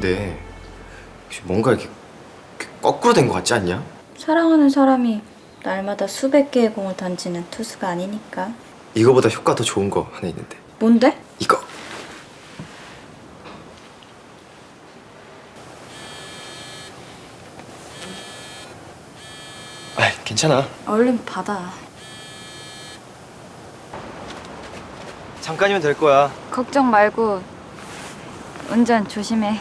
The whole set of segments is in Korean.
근데 혹시 뭔가 이렇게 이렇게 거꾸로 된 것 같지 않냐? 사랑하는 사람이 날마다 수백 개의 공을 던지는 투수가 아니니까. 이거보다 효과 더 좋은 거 하나 있는데 뭔데? 이거 아 괜찮아 얼른 받아. 잠깐이면 될 거야 걱정 말고 운전 조심해.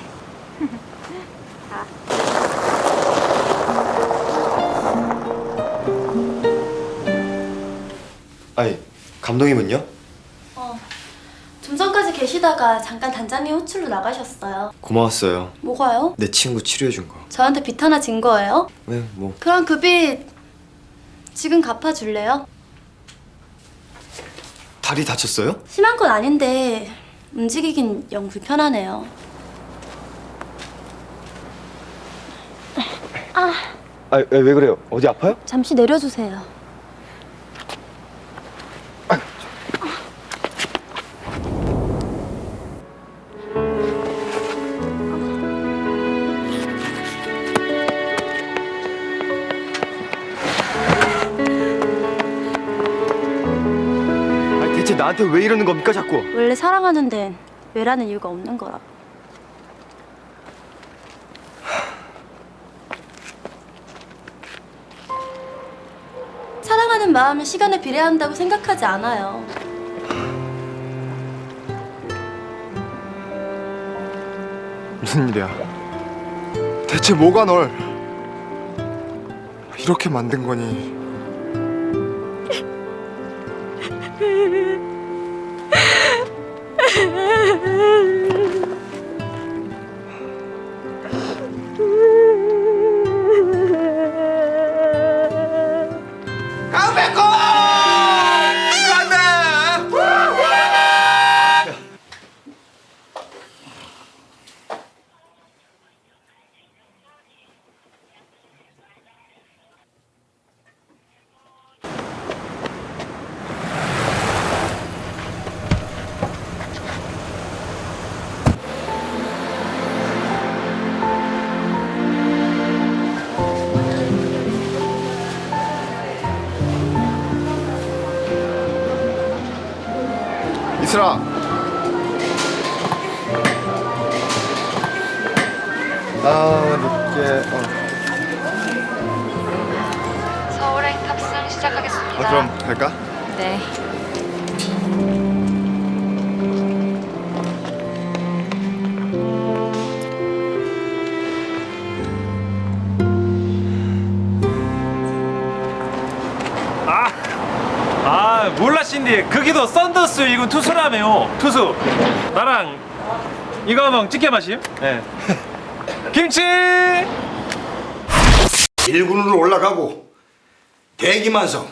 아니 감독님은요? 어, 좀 전까지 계시다가 잠깐 단장님 호출로 나가셨어요. 고마웠어요 뭐가요? 내 친구 치료해준 거 저한테 빚 하나 진 거예요? 왜 뭐 그럼 그 빚 지금 갚아줄래요? 다리 다쳤어요? 심한 건 아닌데 움직이긴 영 불편하네요. 아 왜 그래요? 어디 아파요? 잠시 내려주세요. 아니 대체 나한테 왜 이러는 겁니까 자꾸 원래 사랑하는 데는 왜라는 이유가 없는 거라. 사랑하는 마음이 시간에 비례한다고 생각하지 않아요. 무슨 일이야? 대체 뭐가 널 이렇게 만든 거니? 이슬아. 아 늦게. 어. 서울행 탑승 시작하겠습니다. 아, 그럼 갈까? 네. 몰라 신디. 거기도 썬더스 이군 투수라며요. 투수. 나랑 이거 한번 찍게 마심. 예. 김치! 1군으로 올라가고 대기만성.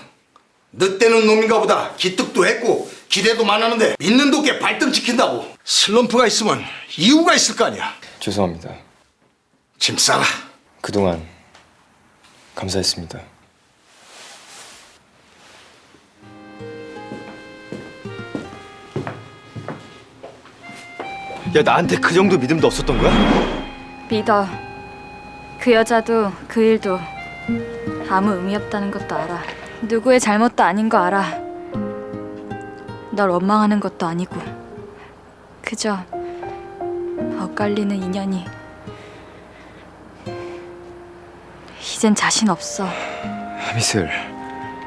늦대는 놈인가 보다. 기특도 했고 기대도 많았는데 믿는 도께 발등시킨다고. 슬럼프가 있으면 이유가 있을 거 아니야. 죄송합니다. 짐 싸라. 그동안 감사했습니다 야 나한테 그 정도 믿음도 없었던 거야? 믿어. 그 여자도 그 일도 아무 의미 없다는 것도 알아. 누구의 잘못도 아닌 거 알아. 널 원망하는 것도 아니고 그저 엇갈리는 인연이 이젠 자신 없어. 하미슬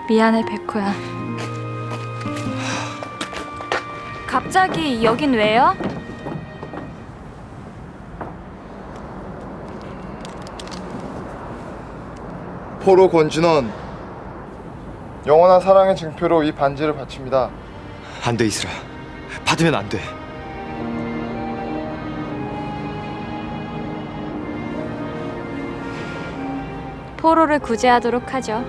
미안해 백호야. 갑자기 여긴 왜요? 포로 권준원 영원한 사랑의 증표로 이 반지를 바칩니다. 안 돼 이슬아 받으면 안 돼 포로를 구제하도록 하죠.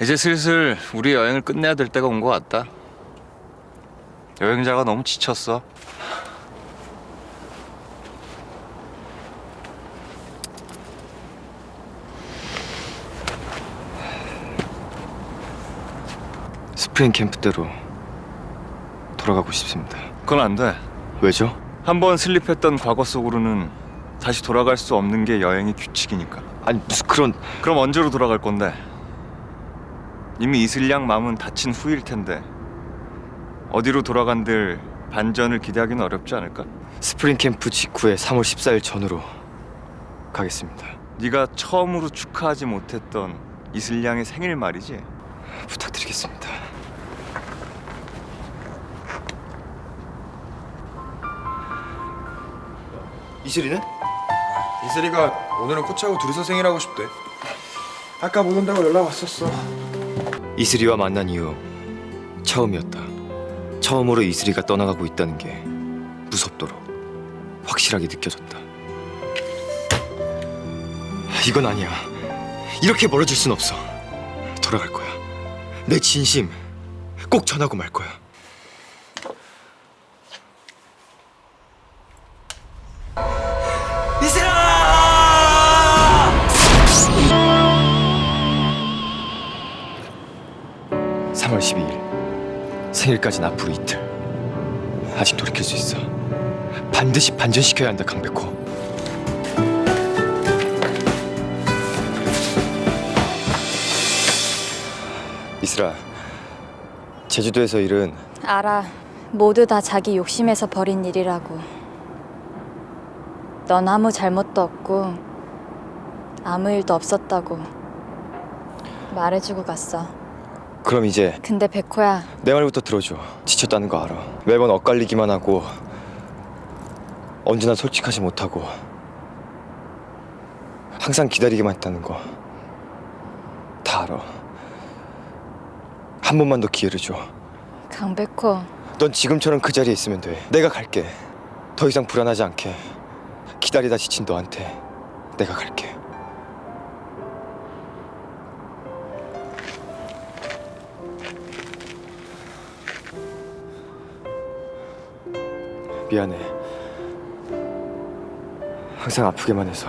이제 슬슬 우리 여행을 끝내야 될 때가 온 것 같다. 여행자가 너무 지쳤어. 스프링 캠프대로 돌아가고 싶습니다. 그건 안 돼. 왜죠? 한번 슬립했던 과거 속으로는 다시 돌아갈 수 없는 게 여행의 규칙이니까. 아니 무슨 그런 그럼 언제로 돌아갈 건데? 이미 이슬양 마음은 다친 후일 텐데 어디로 돌아간들 반전을 기대하기는 어렵지 않을까? 스프링 캠프 직후에 3월 14일 전으로 가겠습니다. 네가 처음으로 축하하지 못했던 이슬양의 생일 말이지? 부탁드리겠습니다. 이슬이는? 이슬이가 오늘은 코치하고 둘이서 생일하고 싶대. 아까 못 온다고 연락 왔었어. 이슬이와 만난 이후 처음이었다. 처음으로 이슬이가 떠나가고 있다는 게 무섭도록 확실하게 느껴졌다. 이건 아니야. 이렇게 멀어질 순 없어. 돌아갈 거야. 내 진심 꼭 전하고 말 거야. 이슬아! 3월 12일 생일까지는 앞으로 이틀. 아직 돌이킬 수 있어. 반드시 반전시켜야 한다, 강백호. 이슬아, 제주도에서 일은 알아. 모두 다 자기 욕심에서 벌인 일이라고. 넌 아무 잘못도 없고 아무 일도 없었다고 말해주고 갔어. 그럼 이제 근데 백호야, 내 말부터 들어줘. 지쳤다는 거 알아. 매번 엇갈리기만 하고 언제나 솔직하지 못하고 항상 기다리기만 했다는 거 다 알아. 한 번만 더 기회를 줘. 강백호. 넌 지금처럼 그 자리에 있으면 돼. 내가 갈게. 더 이상 불안하지 않게. 기다리다 지친 너한테 내가 갈게. 미안해. 항상 아프게만 해서